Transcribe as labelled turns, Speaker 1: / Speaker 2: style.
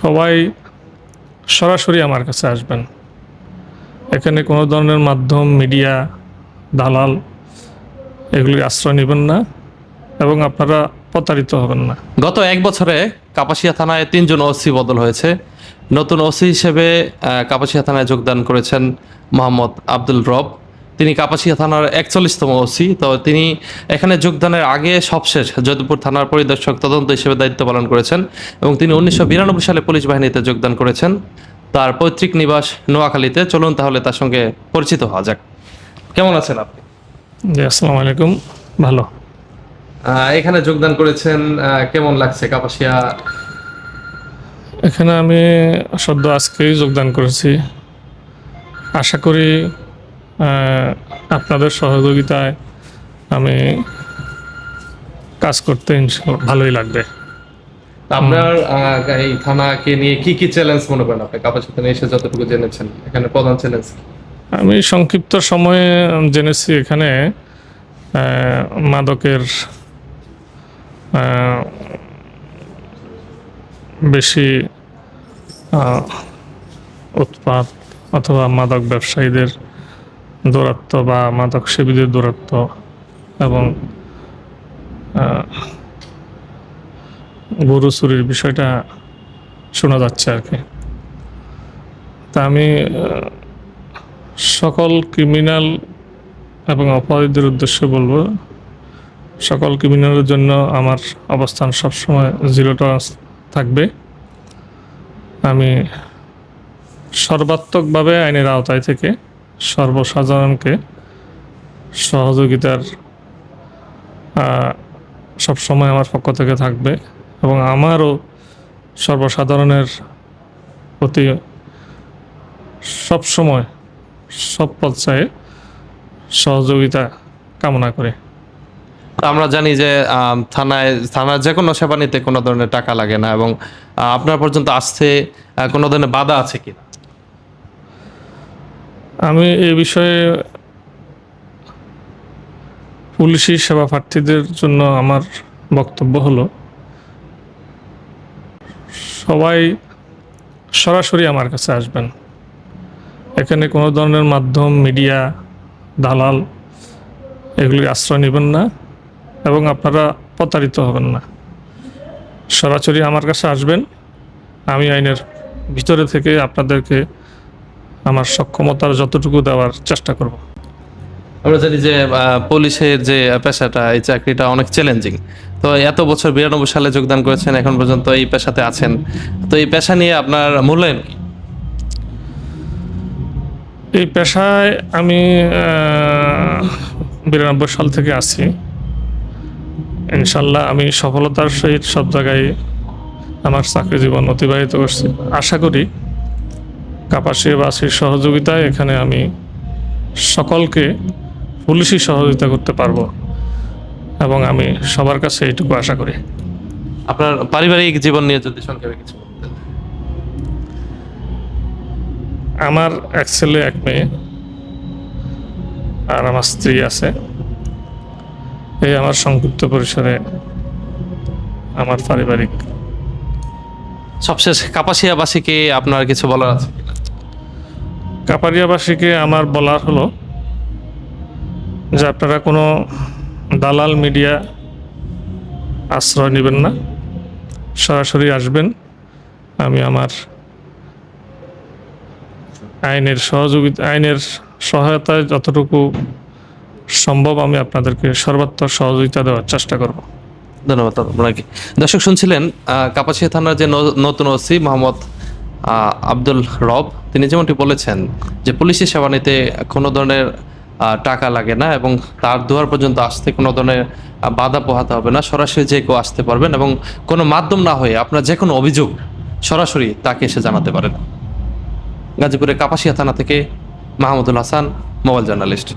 Speaker 1: সবাই সরাসরি আমার কাছে আসবেন। এখানে কোনো ধরনের মাধ্যম, মিডিয়া, দালাল এগুলির আশ্রয় নেবেন না এবং আপনারা প্রতারিত হবেন না।
Speaker 2: গত এক বছরে কাপাসিয়া থানায় তিনজন ওসি বদল হয়েছে। নতুন ওসি হিসেবে কাপাসিয়া থানায় যোগদান করেছেন মোহাম্মদ আব্দুল রব। তিনি কাপাসিয়া থানার একচল্লিশতম ওসি। তো তিনি এখানে যোগদানের আগে সবশেষ যোধপুর থানার পরিদর্শক তদন্ত হিসেবে দায়িত্ব পালন করেছেন এবং তিনি উনিশশো বিরানব্বই সালে পুলিশ বাহিনীতে যোগদান করেছেন। তার পৈতৃক নিবাস নোয়াখালীতে। চলুন তাহলে তার সঙ্গে পরিচিত হওয়া যাক। কেমন আছেন আপনি?
Speaker 1: জি আসসালামু আলাইকুম। ভালো।
Speaker 2: এখানে যোগদান করেছেন কেমন লাগছে কাপাসিয়া?
Speaker 1: এখানে আমি সদ্য আজকেই যোগদান করেছি। আশা করি আপনাদের সহযোগিতায় আমি কাজ করতে ভালোই লাগবে।
Speaker 2: আপনার এই থানাকে নিয়ে কি কি চ্যালেঞ্জ মনে করেন আপনি? থানায় এসে যতটুকু জেনেছেন এখানে প্রধান চ্যালেঞ্জ
Speaker 1: আমি সংক্ষিপ্ত সময়ে জেনেছি এখানে মাদকের বেশি উৎপাত অথবা মাদক ব্যবসায়ীদের দৌরাত্ম বা মাদক সেবীদের দৌরাত্ম এবং গরু চুরির বিষয়টা শোনা যাচ্ছে আর কি। তা আমি সকল ক্রিমিনাল এবং অপরাধীদের উদ্দেশ্যে বলব, সকল ক্রিমিনালের জন্য আমার অবস্থান সবসময় জিরো টলারেন্স থাকবে। আমি সর্বাত্মকভাবে আইনের আওতায় থেকে সর্বসাধারণকে সহযোগিতার সবসময় আমার পক্ষ থেকে থাকবে এবং আমারও সর্বসাধারণের প্রতি সবসময় সব পর্যায়ে সহযোগিতা কামনা করে।
Speaker 2: আমরা জানি যে থানায়, থানার যে কোনো সেবা নিতে কোনো ধরনের টাকা লাগে না এবং আপনার পর্যন্ত আসতে কোনো ধরনের বাধা আছে কি
Speaker 1: আমি এই বিষয়ে পুলিশি সেবা প্রার্থীদের জন্য আমার বক্তব্য হলো, সবাই সরাসরি আমার কাছে আসবেন। এখানে কোনো ধরনের মাধ্যম, মিডিয়া, দালাল এগুলির আশ্রয় নেবেন না এবং আপনারা প্রতারিত হবেন না। সরাসরি আমার কাছে আসবেন, আমি আইনের ভিতরে থেকে আপনাদেরকে আমার সক্ষমতার যতটুকু দেওয়ার চেষ্টা করব।
Speaker 2: আমরা জানি যে পুলিশের যে পেশাটা এই চাকরিটা অনেক চ্যালেঞ্জিং তো এত বছর বিরানব্বই সালে যোগদান করেছেন এখন পর্যন্ত এই পেশাতে আছেন। তো এই পেশা নিয়ে আপনার মূল্যায়ন
Speaker 1: এই পেশায় আমি বিরানব্বই সাল থেকে আছি। ইনশাল্লাহ আমি সফলতার সহিত সব জায়গায় আমার চাকরি জীবন অতিবাহিত করছি। আশা করি কাপাসিয়াবাসীর সহযোগিতায় এখানে আমি সকলকে পুলিশি সহযোগিতা করতে পারব এবং আমি সবার কাছে এইটুকু আশা করি।
Speaker 2: আপনার পারিবারিক জীবন নিয়ে যদি সংক্ষেপে কিছু
Speaker 1: আমার এক ছেলে এক মেয়ে আর আমার স্ত্রী আছে। এই আমার সংক্ষিপ্ত পরিসরে আমার পারিবারিক
Speaker 2: সবশেষ কাপাসিয়াবাসীকে আপনার কিছু বলার আছে?
Speaker 1: কাপারিয়াবাসীকে আমার বলার হলো যে আপনারা কোনো দালাল মিডিয়া আশ্রয় নেবেন না, সরাসরি আসবেন। আমি আমার আইনের সহযোগিতা, আইনের সহায়তায় যতটুকু সম্ভব আমি আপনাদেরকে সর্বাত্মক সহযোগিতা দেওয়ার চেষ্টা করব।
Speaker 2: ধন্যবাদ আপনাকে। দর্শক শুনছিলেন কাপাসিয়া থানার যে নতুন ওসি মোহাম্মদ আব্দুল রব, তিনি যেমনটি বলেছেন যে পুলিশি সেবা নিতে কোনো ধরনের টাকা লাগে না এবং তার দুয়ার পর্যন্ত আসতে কোনো ধরনের বাধা পোহাতে হবে না। সরাসরি যে কেউ আসতে পারবেন এবং কোনো মাধ্যম না হয়ে আপনার যে কোনো অভিযোগ সরাসরি তাকে এসে জানাতে পারেন। গাজীপুরের কাপাসিয়া থানা থেকে মাহমুদুল হাসান, মোবাইল জার্নালিস্ট।